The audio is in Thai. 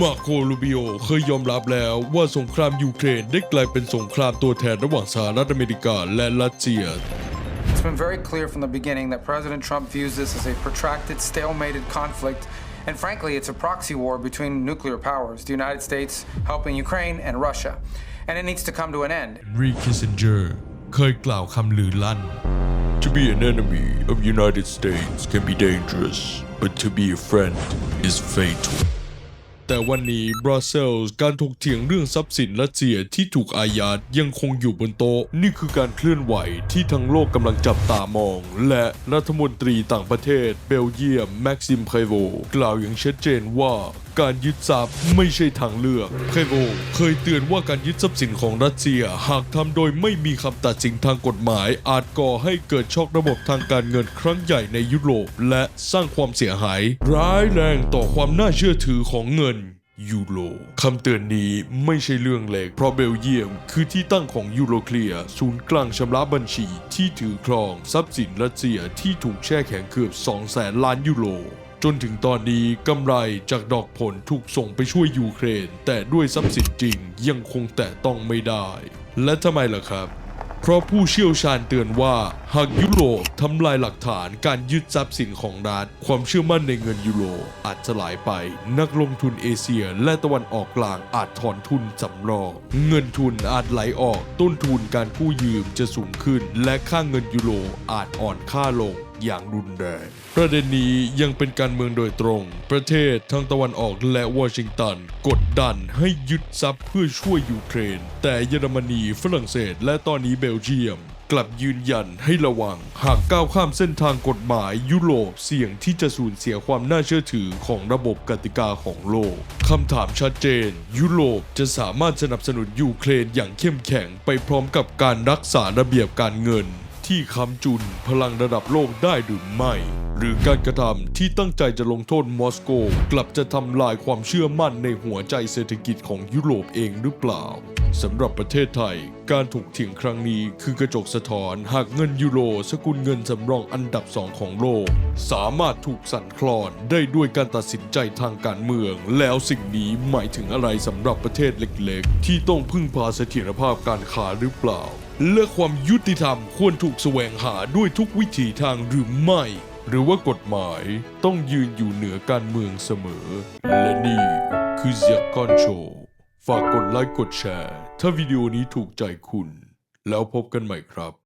มาโคลูบิโอเคยยอมรับแล้วว่าสงครามยูเครนได้กลายเป็นสงครามตัวแทนระหว่างสหรัฐอเมริกาและรัสเซีย It's been very clear from the beginning that President Trump views this as a protracted, stalemated conflict, and frankly, it's a proxy war between nuclear powers, the United States helping Ukraine and Russia. And it needs to come to an end. รีคิสเซนเจอร์เคยกล่าวคำลือลั่น To be an enemy of United States can be dangerous but to be a friend is fatal แต่วันนี้บรัสเซลส์การถกเถียงเรื่องทรัพย์สินรัสเซียที่ถูกอายัดยังคงอยู่บนโต๊ะ นี่คือการเคลื่อนไหวที่ทั้งโลกกำลังจับตามอง และรัฐมนตรีต่างประเทศเบลเยียมแม็กซิมไพโวกล่าวอย่างชัดเจนว่าการยึดทรัพย์ไม่ใช่ทางเลือกเพโวเคยเตือนว่าการยึดทรัพย์สินของรัสเซีย หากทำโดยไม่มีคำตัดสินทางกฎหมาย อาจก่อให้เกิดช็อกระบบทางการเงินครั้งใหญ่ในยุโรป และสร้างความเสียหาย ร้ายแรงต่อความน่าเชื่อถือของเงินยูโรคำเตือนนี้ไม่ใช่เรื่องเล็ก เพราะเบลเยียมคือที่ตั้งของยูโรเคลียร์ศูนย์กลางชำระบัญชีที่ถือครอง ทรัพย์สินรัสเซียที่ถูกแช่แข็งเกือบ2แสนล้านยูโร จนถึงตอนนี้กำไรจากดอกผลถูกส่งไปช่วยยูเครน แต่ด้วยทรัพย์สินจริงยังคงแตะต้องไม่ได้ และทำไมล่ะครับ เพราะผู้เชี่ยวชาญเตือนว่าหากยุโรปทำลายหลักฐานการยึดทรัพย์สินของรัฐความเชื่อมั่นในเงินยูโรอาจจะหลายไป นักลงทุนเอเชียและตะวันออกกลางอาจถอนทุนสำรองเงินทุนอาจไหลออก ต้นทุนการกู้ยืมจะสูงขึ้น และค่าเงินยูโรอาจอ่อนค่าลง อย่างรุนแรง ประเด็นนี้ยังเป็นการเมืองโดยตรง ประเทศทั้งตะวันออกและวอชิงตัน กดดันให้ยึดทรัพย์เพื่อช่วยยูเครน แต่เยอรมนีฝรั่งเศส และตอนนี้เบลเยียมกลับยืนยันให้ระวัง หากก้าวข้ามเส้นทางกฎหมายยุโรปเสี่ยงที่จะสูญเสียความน่าเชื่อถือของระบบกติกาของโลกคำถามชัดเจน ยุโรปจะสามารถสนับสนุนยูเครนอย่างเข้มแข็งไปพร้อมกับการรักษาระเบียบการเงิน ที่ค้ำจุนพลังระดับโลกได้หรือไม่ หรือการกระทำที่ตั้งใจจะลงโทษมอสโก กลับจะทำลายความเชื่อมั่นในหัวใจเศรษฐกิจของยุโรปเองหรือเปล่าสำหรับประเทศไทย การถูกเถียงครั้งนี้คือกระจกสะท้อนหากเงินยูโรสกุลเงินสำรองอันดับสองของโลก สามารถถูกสั่นคลอนได้ด้วยการตัดสินใจทางการเมือง แล้วสิ่งนี้หมายถึงอะไรสำหรับประเทศเล็กๆ ที่ต้องพึ่งพาเสถียรภาพการค้าหรือเปล่า และความยุติธรรมควรถูกแสวงหาด้วยทุกวิถีทางหรือไม่ หรือว่ากฎหมายต้องยืนอยู่เหนือการเมืองเสมอ และนี่คือเซียกอนโชว์ฝากกดไลค์กดแชร์ ถ้าวิดีโอนี้ถูกใจคุณ แล้วพบกันใหม่ครับ